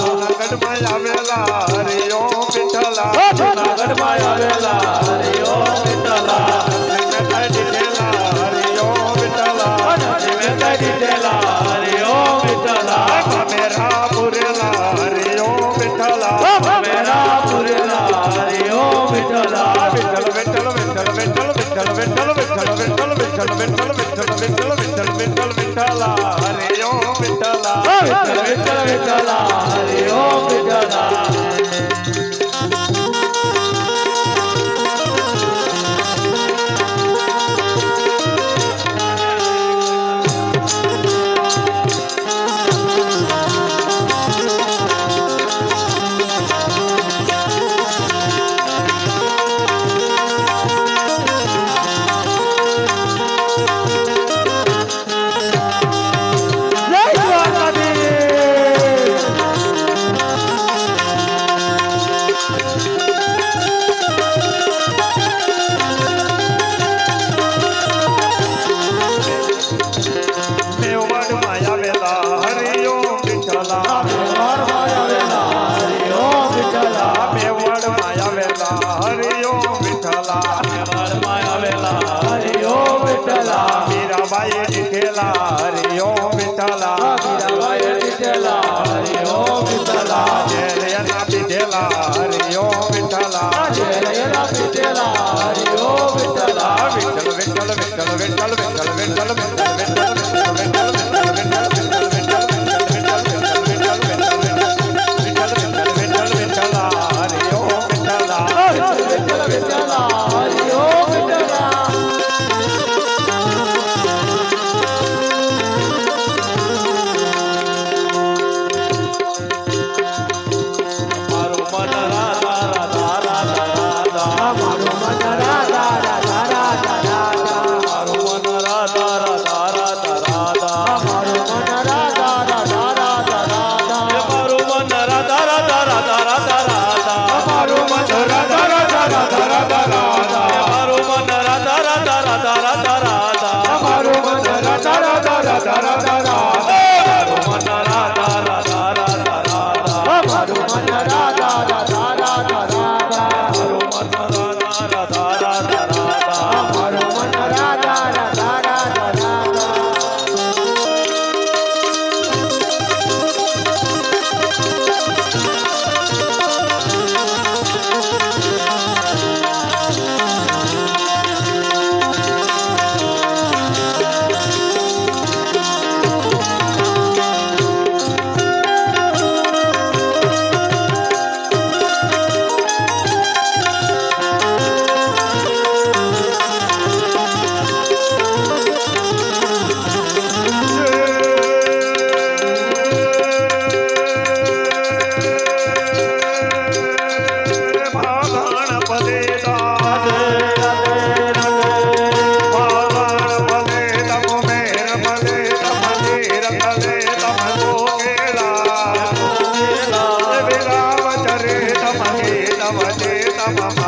જુનાગઢમાં આવેલા હરિ ઓમ વિઠલા જુનાગઢમાં આવેલા Oh, Mama.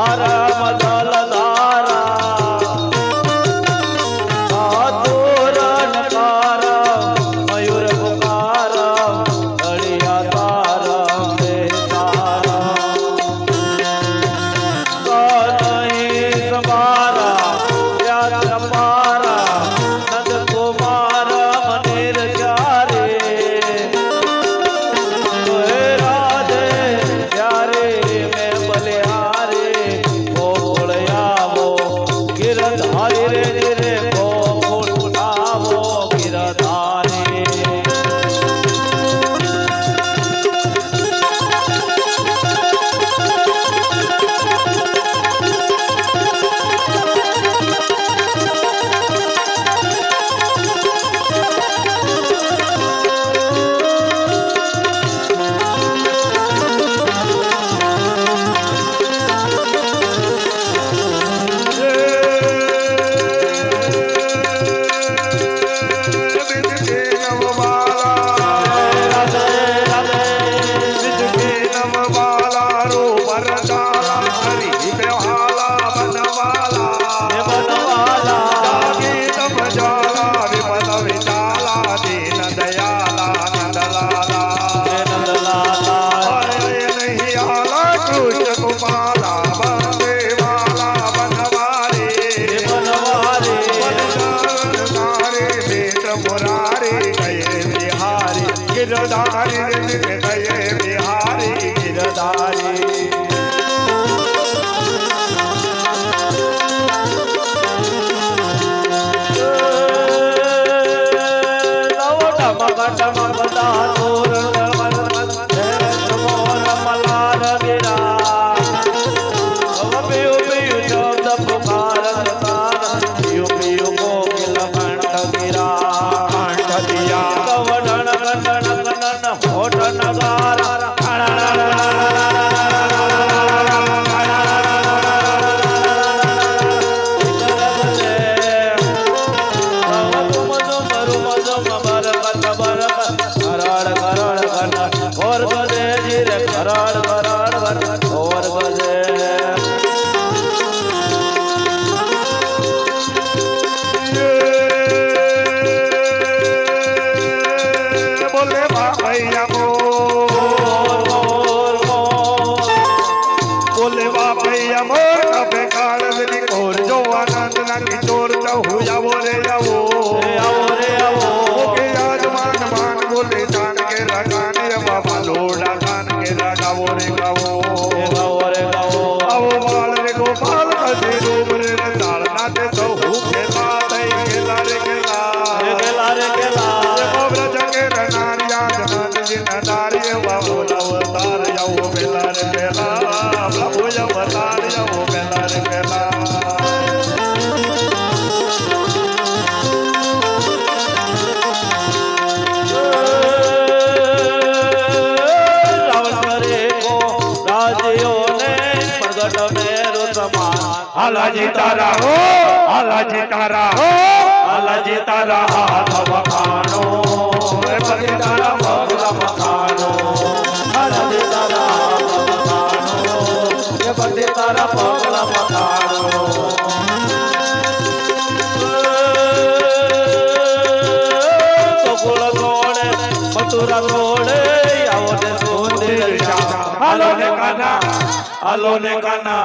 ಆರಾಮ બિહારી ગિરધારી ગયે બિહારી Lord, હાલાજી તારા હો હાલાજી તારા હો હાલાજી તારા હાથ વખાણો એ પગે તારા પગલા વખાણો હાલાજી તારા વખાણો એ પગે તારા પગલા વખાણો મથુરા ગોળે આવો ને સુંદર હાલો ને કાના હાલો ને કાના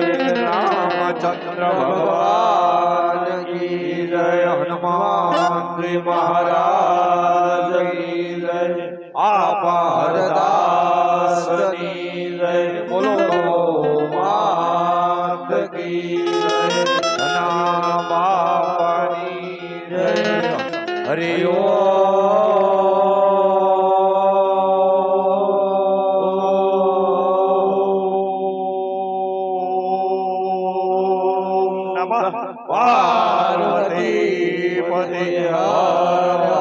মহারাজ પાર્વતી પતિ હર